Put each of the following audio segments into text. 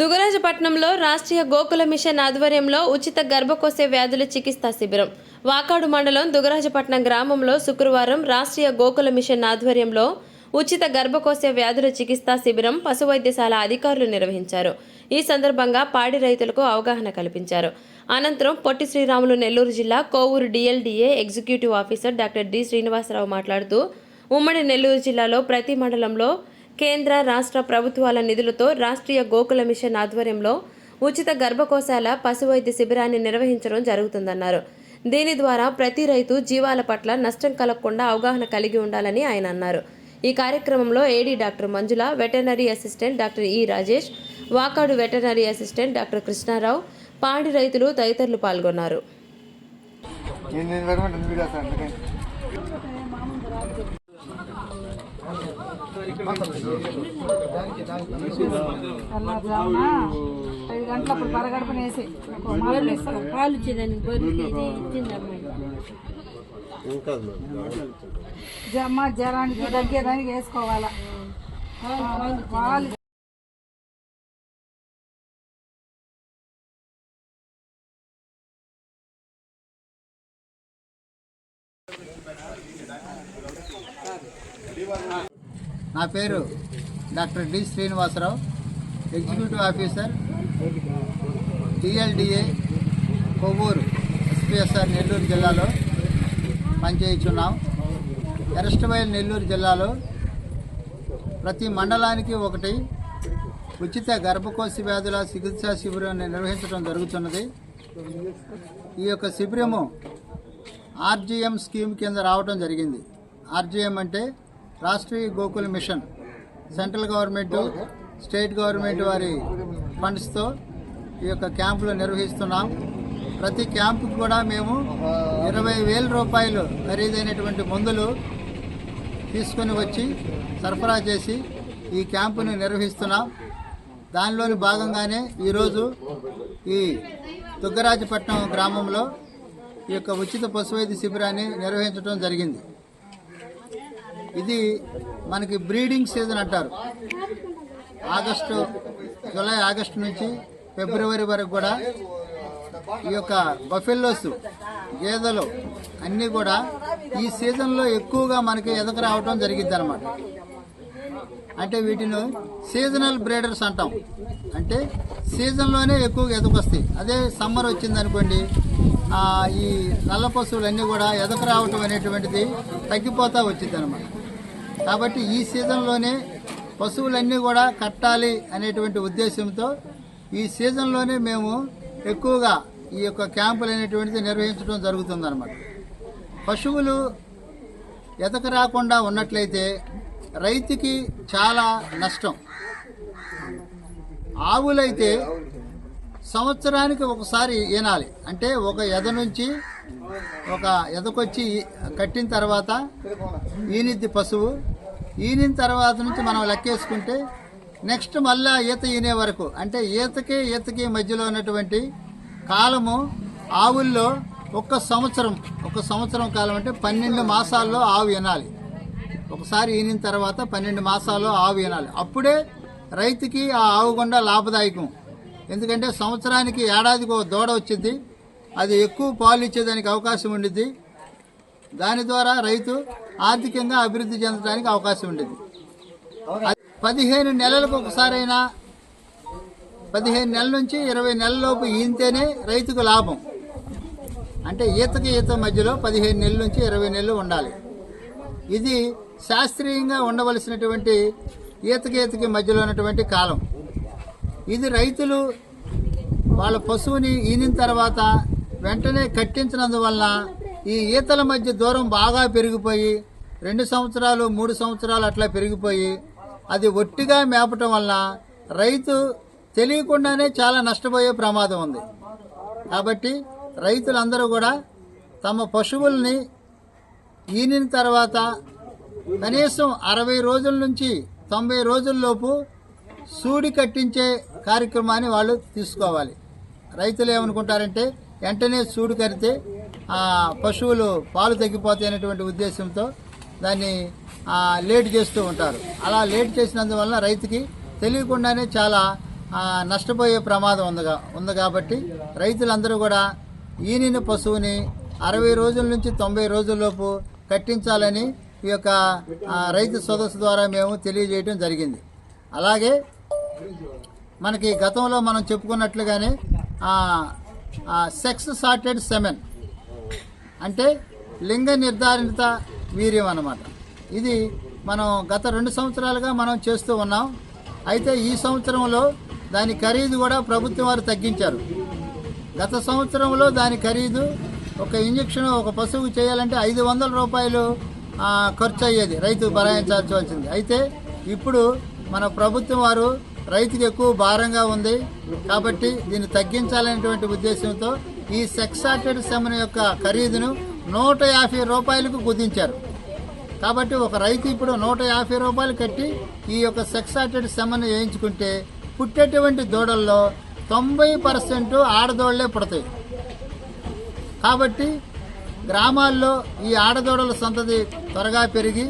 దుగరాజపట్నంలో Rashtriya Gokula machine ఆధ్వర్యంలో ఉచిత గర్భకోశ వ్యాధుల చికిత్సా శిబిరం. వాకాడు మండలం దుగరాజపట్నం గ్రామంలో శుక్రవారం రాష్ట్రీయ గోకుల మిషన్ ఆధ్వర్యంలో ఉచిత గర్భకోశ వ్యాధుల చికిత్సా శిబిరం పశు వైద్యశాల అధికారులు నిర్వహించారు. ఈ సందర్భంగా పాడి రైతులకు అవగాహన కల్పించారు. అనంతరం పొట్టి శ్రీరాములు నెల్లూరు జిల్లా Kovur DLDA executive officer doctor D Srinivasa Rao మాట్లాడుతూ ఉమ్మడి నెల్లూరు జిల్లాలో ప్రతి మండలంలో కేంద్ర రాష్ట్ర ప్రభుత్వాల నిధులతో రాష్ట్రీయ గోకుల మిషన్ ఆధ్వర్యంలో ఉచిత గర్భకోశాల పశు వైద్య శిబిరాన్ని నిర్వహించడం జరుగుతుందన్నారు. దీని ద్వారా ప్రతి రైతు జీవాల పట్ల నష్టం కలగకుండా అవగాహన కలిగి ఉండాలని ఆయన అన్నారు. ఈ కార్యక్రమంలో AD doctor Manjula veterinary assistant doctor E Rajesh Vakadu veterinary assistant doctor Krishna Rao పాడి రైతులు తదితరులు పాల్గొన్నారు. గంటలప్పుడు పరగడపన వేసి పాలు ఇచ్చేదానికి బొరికి ఇచ్చింది అమ్మాయి జమ్మ జ్వరానికి తగ్గేదానికి వేసుకోవాలా పాలు నా పేరు doctor D Srinivasa Rao executive officer DLDA Kovvur SPSR Nellore జిల్లాలో పనిచేయుచున్నాం. ఎరస్టమైల్ నెల్లూరు జిల్లాలో ప్రతి మండలానికి ఒకటి ఉచిత గర్భకోశ వ్యాధుల చికిత్సా శిబిరాన్ని నిర్వహించడం జరుగుతున్నది. ఈ యొక్క శిబిరము ఆర్జీఎం స్కీమ్ కింద రావడం జరిగింది. ఆర్జీఎం అంటే Rashtriya Gokul mission. Central government state government వారి ఫండ్స్తో ఈ యొక్క క్యాంపులు నిర్వహిస్తున్నాం. ప్రతి క్యాంపు కూడా మేము ఇరవై వేల రూపాయలు ఖరీదైనటువంటి మందులు తీసుకొని వచ్చి సరఫరా చేసి ఈ క్యాంపును నిర్వహిస్తున్నాం. దానిలోని భాగంగానే ఈరోజు ఈ దుగ్గరాజపట్నం గ్రామంలో ఈ యొక్క ఉచిత పశువైద్య శిబిరాన్ని నిర్వహించడం జరిగింది. ఇది మనకి బ్రీడింగ్ సీజన్ అంటారు. ఆగస్టు జూలై ఆగస్టు నుంచి ఫిబ్రవరి వరకు కూడా ఈ యొక్క బఫెల్లోస్ గేదెలు అన్నీ కూడా ఈ సీజన్లో ఎక్కువగా మనకి ఎదక రావడం జరిగింది అనమాట అంటే వీటిని సీజనల్ బ్రీడర్స్ అంటాం. అంటే సీజన్లోనే ఎక్కువగా ఎదకొస్తాయి. అదే సమ్మర్ వచ్చింది అనుకోండి ఈ నల్ల పశువులన్నీ కూడా ఎదకు రావటం అనేటువంటిది తగ్గిపోతూ వచ్చింది అనమాట కాబట్టి ఈ సీజన్లోనే పశువులన్నీ కూడా కట్టాలి అనేటువంటి ఉద్దేశంతో ఈ సీజన్లోనే మేము ఎక్కువగా ఈ యొక్క క్యాంపులు అనేటువంటిది నిర్వహించడం జరుగుతుందన్నమాట. పశువులు ఎదక రాకుండా ఉన్నట్లయితే రైతుకి చాలా నష్టం. ఆవులైతే సంవత్సరానికి ఒకసారి ఈనాలి. అంటే ఒక ఎద నుంచి ఒక ఎదకొచ్చి కట్టిన తర్వాత ఈనిద్ది పశువు. ఈనిన తర్వాత నుంచి మనం లెక్కేసుకుంటే నెక్స్ట్ మళ్ళా ఈత ఈనే వరకు. అంటే ఈతకి ఈతకి మధ్యలో ఉన్నటువంటి కాలము ఆవుల్లో ఒక్క సంవత్సరం ఒక సంవత్సరం కాలం అంటే పన్నెండు మాసాల్లో ఆవు వినాలి ఒకసారి ఈనిన తర్వాత పన్నెండు మాసాల్లో ఆవు వినాలి అప్పుడే రైతుకి ఆ ఆవు గుండా లాభదాయకం. ఎందుకంటే సంవత్సరానికి ఏడాదికి ఒక దూడ వచ్చింది. అది ఎక్కువ పాలు ఇచ్చేదానికి అవకాశం ఉండిద్ది. దాని ద్వారా రైతు ఆర్థికంగా అభివృద్ధి చెందడానికి అవకాశం ఉండేది. పదిహేను నెలలకు ఒకసారైనా పదిహేను నెలల నుంచి ఇరవై నెలలలోపు ఈంతేనే రైతుకు లాభం. అంటే ఈతకి ఈత మధ్యలో పదిహేను నెలల నుంచి ఇరవై నెలలు ఉండాలి. ఇది శాస్త్రీయంగా ఉండవలసినటువంటి ఈతకి ఈతకి మధ్యలో ఉన్నటువంటి కాలం. ఇది రైతులు వాళ్ళ పశువుని ఈనిన తర్వాత వెంటనే కట్టించినందువలన ఈ ఈతల మధ్య దూరం బాగా పెరిగిపోయి రెండు సంవత్సరాలు మూడు సంవత్సరాలు అట్లా పెరిగిపోయి అది ఒట్టిగా మేపటం వల్ల రైతు తెలియకుండానే చాలా నష్టపోయే ప్రమాదం ఉంది. కాబట్టి రైతులందరూ కూడా తమ పశువుల్ని ఈనిన తర్వాత కనీసం అరవై రోజుల నుంచి తొంభై రోజుల్లోపు సూడి కట్టించే కార్యక్రమాన్ని వాళ్ళు తీసుకోవాలి. రైతులు ఏమనుకుంటారంటే వెంటనే సూడు కడితే పశువులు పాలు తగ్గిపోతాయి అనేటువంటి ఉద్దేశంతో దాన్ని లేట్ చేస్తూ ఉంటారు. అలా లేట్ చేసినందువల్ల రైతుకి తెలియకుండానే చాలా నష్టపోయే ప్రమాదం ఉందిగా ఉంది కాబట్టి రైతులందరూ కూడా ఈనిన పశువుని అరవై రోజుల నుంచి తొంభై రోజుల్లోపు కట్టించాలని ఈ యొక్క రైతు సదస్సు ద్వారా మేము తెలియజేయడం జరిగింది. అలాగే మనకి గతంలో మనం చెప్పుకున్నట్లుగానే సెక్స్ సార్టెడ్ సెమెన్ అంటే లింగ నిర్ధారిత వీర్యం అన్నమాట. ఇది మనం గత రెండు సంవత్సరాలుగా మనం చేస్తూ ఉన్నాం. అయితే ఈ సంవత్సరంలో దాని ఖరీదు కూడా ప్రభుత్వం వారు తగ్గించారు. గత సంవత్సరంలో దాని ఖరీదు ఒక ఇంజక్షన్ ఒక పశువుకు చేయాలంటే ఐదు వందల రూపాయలు ఖర్చు అయ్యేది రైతు భరాయించాల్సి వచ్చింది అయితే ఇప్పుడు మన ప్రభుత్వం వారు రైతుకి ఎక్కువ భారంగా ఉంది. కాబట్టి దీన్ని తగ్గించాలనేటువంటి ఉద్దేశంతో ఈ సెక్సాటెడ్ సెమన్ యొక్క ఖరీదును నూట యాభై రూపాయలకు కుదించారు. కాబట్టి ఒక రైతు ఇప్పుడు నూట యాభై రూపాయలు కట్టి ఈ యొక్క సెక్సాటెడ్ సెమన్ వేయించుకుంటే పుట్టేటువంటి దూడల్లో తొంభై పర్సెంట్ ఆడదోళ్ళే పుడతాయి. కాబట్టి గ్రామాల్లో ఈ ఆడదూడల సంతతి త్వరగా పెరిగి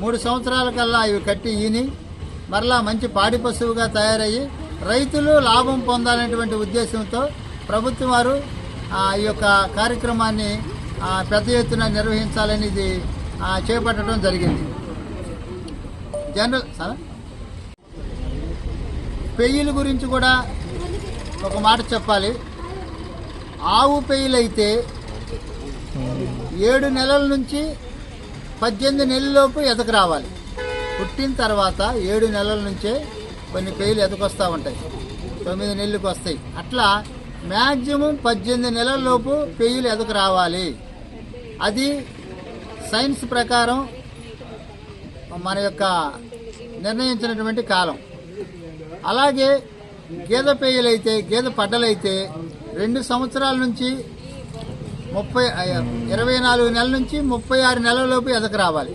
మూడు సంవత్సరాల కల్లా ఇవి కట్టి ఈని మరలా మంచి పాడి పశువుగా తయారయ్యి రైతులు లాభం పొందాలనేటువంటి ఉద్దేశంతో ప్రభుత్వం వారు ఈ యొక్క కార్యక్రమాన్ని పెద్ద ఎత్తున నిర్వహించాలనేది చేపట్టడం జరిగింది. General sir? పెయ్యిల గురించి కూడా ఒక మాట చెప్పాలి. ఆవు పెయ్యిలైతే ఏడు నెలల నుంచి పద్దెనిమిది నెలలలోపు ఎదకు రావాలి. పుట్టిన తర్వాత ఏడు నెలల నుంచే కొన్ని పెయ్యలు ఎదకొస్తూ ఉంటాయి. తొమ్మిది నెలలకు వస్తాయి. అట్లా మ్యాక్సిమం పద్దెనిమిది నెలలలోపు పెయ్యలు ఎదకు రావాలి. అది సైన్స్ ప్రకారం మన యొక్క నిర్ణయించినటువంటి కాలం. అలాగే గేదె పేయలైతే గేదె పడ్డలైతే రెండు సంవత్సరాల నుంచి ముప్పై ఇరవై నాలుగు నెలల నుంచి ముప్పై ఆరు నెలలలోపు ఎదకు రావాలి.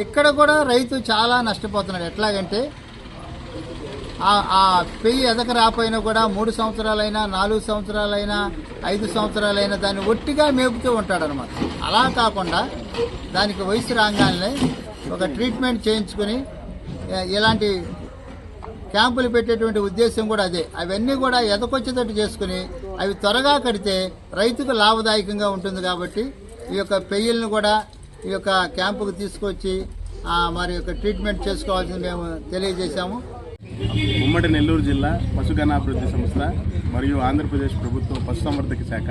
ఇక్కడ కూడా రైతు చాలా నష్టపోతున్నాడు. ఎట్లాగంటే ఆ- ఆ పెయ్యి ఎదక రాపోయినా కూడా మూడు సంవత్సరాలైనా నాలుగు సంవత్సరాలైనా ఐదు సంవత్సరాలైనా దాన్ని ఒట్టిగా మేపుతూ ఉంటాడు అనమాట అలా కాకుండా దానికి వయసు రాగానే ఒక ట్రీట్మెంట్ చేయించుకుని ఇలాంటి క్యాంపులు పెట్టేటువంటి ఉద్దేశం కూడా అదే. అవన్నీ కూడా ఎదకొచ్చేటట్టు చేసుకుని అవి త్వరగా కడితే రైతుకు లాభదాయకంగా ఉంటుంది కాబట్టి ఈ యొక్క పెయ్యలను కూడా ఈ యొక్క క్యాంపుకు తీసుకొచ్చి మరి యొక్క ట్రీట్మెంట్ చేసుకోవాల్సింది మేము తెలియజేశాము. ఉమ్మడి నెల్లూరు జిల్లా పశుగణాభివృద్ధి సంస్థ మరియు ఆంధ్రప్రదేశ్ ప్రభుత్వ పశుసంవర్ధక శాఖ.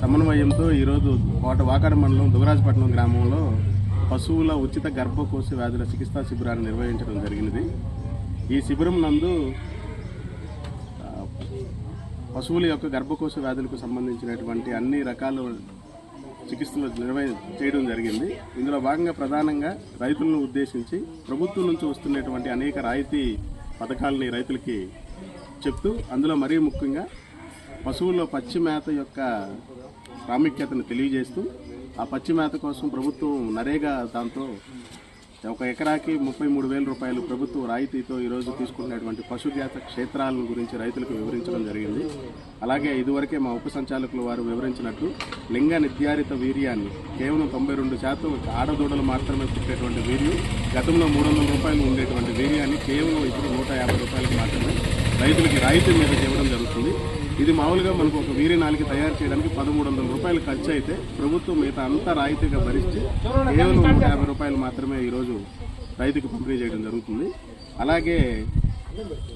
సమన్వయంతో ఈరోజు కోట వాకాడ మండలం దుగరాజపట్నం గ్రామంలో పశువుల ఉచిత గర్భకోశ వ్యాధుల చికిత్సా శిబిరాన్ని నిర్వహించడం జరిగినది. ఈ శిబిరం నందు పశువుల యొక్క గర్భకోశ వ్యాధులకు సంబంధించినటువంటి అన్ని రకాల చికిత్సలు నిర్వహి చేయడం జరిగింది. ఇందులో భాగంగా ప్రధానంగా రైతులను ఉద్దేశించి ప్రభుత్వం నుంచి వస్తున్నటువంటి అనేక రాయితీ పథకాలని రైతులకి చెప్తూ అందులో మరీ ముఖ్యంగా పశువుల్లో పచ్చి మేత యొక్క ప్రాముఖ్యతను తెలియజేస్తూ ఆ పచ్చి మేత కోసం ప్రభుత్వం నరేగా దాంతో ఒక ఎకరాకి ముప్పై మూడు వేల రూపాయలు ప్రభుత్వ రాయితీతో ఈరోజు తీసుకున్నటువంటి పశుజాత క్షేత్రాల గురించి రైతులకు వివరించడం జరిగింది. అలాగే ఇదివరకే మా ఉప సంచాలకులు వారు వివరించినట్టు లింగ నిర్ధారిత వీర్యాన్ని కేవలం తొంభై రెండు శాతం ఆడదూడలు మాత్రమే పుట్టేటువంటి వీర్యం గతంలో మూడు వందల రూపాయలు ఉండేటువంటి వీర్యాన్ని కేవలం ఇప్పుడు నూట యాభై రూపాయలకు మాత్రమే రైతులకి రాయితీ మీద ఇవ్వడం జరుగుతుంది. ఇది మామూలుగా మనకు ఒక వీరి నాలుగు తయారు చేయడానికి పదమూడు వందల రూపాయలు ఖర్చు అయితే ప్రభుత్వం మిగతా అంతా రాయితీగా భరించి కేవలం నూట యాభై రూపాయలు మాత్రమే ఈరోజు రైతుకు పంపిణీ చేయడం జరుగుతుంది. అలాగే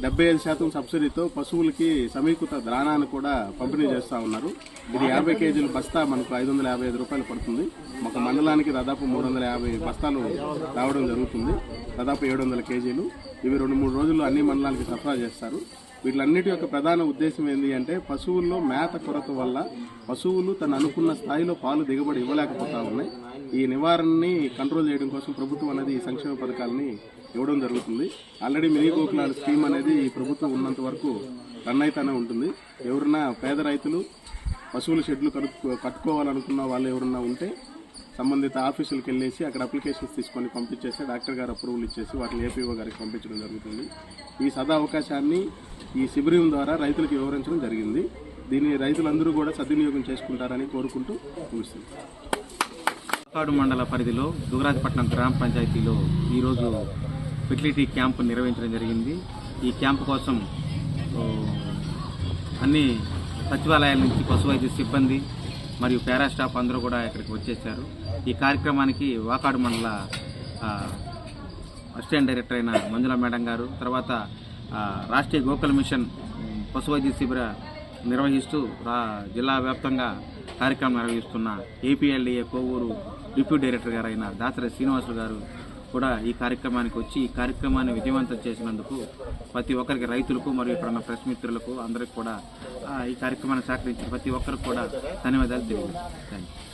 డెబ్బై ఐదు శాతం సబ్సిడీతో పశువులకి సమీకృత ద్రాణాన్ని కూడా పంపిణీ చేస్తూ ఉన్నారు. ఇది యాభై కేజీల బస్తా మనకు ఐదు వందల యాభై ఐదు రూపాయలు పడుతుంది. ఒక మండలానికి దాదాపు మూడు వందల యాభై బస్తాలు రావడం జరుగుతుంది. దాదాపు ఏడు వందల కేజీలు. ఇవి రెండు మూడు రోజుల్లో అన్ని మండలానికి సరఫరా చేస్తారు. వీటిలన్నిటి యొక్క ప్రధాన ఉద్దేశం ఏంటి అంటే పశువుల్లో మేత కొరత వల్ల పశువులు తను అనుకున్న స్థాయిలో పాలు దిగుబడి ఇవ్వలేకపోతా ఉన్నాయి. ఈ నివారణని కంట్రోల్ చేయడం కోసం ప్రభుత్వం అనేది ఈ సంక్షేమ పథకాలని ఇవ్వడం జరుగుతుంది. ఆల్రెడీ మినీ గోకులాల స్కీమ్ అనేది ఈ ప్రభుత్వం ఉన్నంత వరకు రన్ అయితేనే ఉంటుంది. ఎవరన్నా పేద రైతులు పశువుల షెడ్లు కడుక్కో కట్టుకోవాలనుకున్న వాళ్ళు ఎవరన్నా ఉంటే సంబంధిత ఆఫీసులకు వెళ్ళేసి అక్కడ అప్లికేషన్స్ తీసుకొని పంపించేసి డాక్టర్ గారు అప్రూవల్ ఇచ్చేసి వాటిని ఏపీఓ గారికి పంపించడం జరుగుతుంది. ఈ సదా అవకాశాన్ని ఈ శిబిరం ద్వారా రైతులకు వివరించడం జరిగింది. దీన్ని రైతులందరూ కూడా సద్వినియోగం చేసుకుంటారని కోరుకుంటూ ముగిస్తుంది. కాడు మండల పరిధిలో దుగరాజపట్నం గ్రామ పంచాయతీలో ఈరోజు ఫెసిలిటీ క్యాంప్ నిర్వహించడం జరిగింది. ఈ క్యాంపు కోసం అన్ని సచివాలయాల నుంచి పశు వైద్య సిబ్బంది మరియు పారా స్టాఫ్ అందరూ కూడా ఇక్కడికి వచ్చేసారు. ఈ కార్యక్రమానికి వాకాడు మండల అసిస్టెంట్ డైరెక్టర్ అయిన మంజుల మేడం గారు తర్వాత రాష్ట్రీయ గోకుల మిషన్ పశు వైద్య శిబిర నిర్వహిస్తూ రా జిల్లా వ్యాప్తంగా కార్యక్రమం నిర్వహిస్తున్న ఏపీఎల్డిఏ కోవూరు డిప్యూటీ డైరెక్టర్ గారు అయిన దాసరి శ్రీనివాసులు గారు కూడా ఈ కార్యక్రమానికి వచ్చి ఈ కార్యక్రమాన్ని విజయవంతం చేసినందుకు ప్రతి ఒక్కరికి రైతులకు మరియు ఇక్కడ ఉన్న ప్రెస్ మిత్రులకు అందరికి కూడా ఈ కార్యక్రమాన్ని సహకరించిన ప్రతి ఒక్కరికి కూడా ధన్యవాదాలు తెలియదు థ్యాంక్ యూ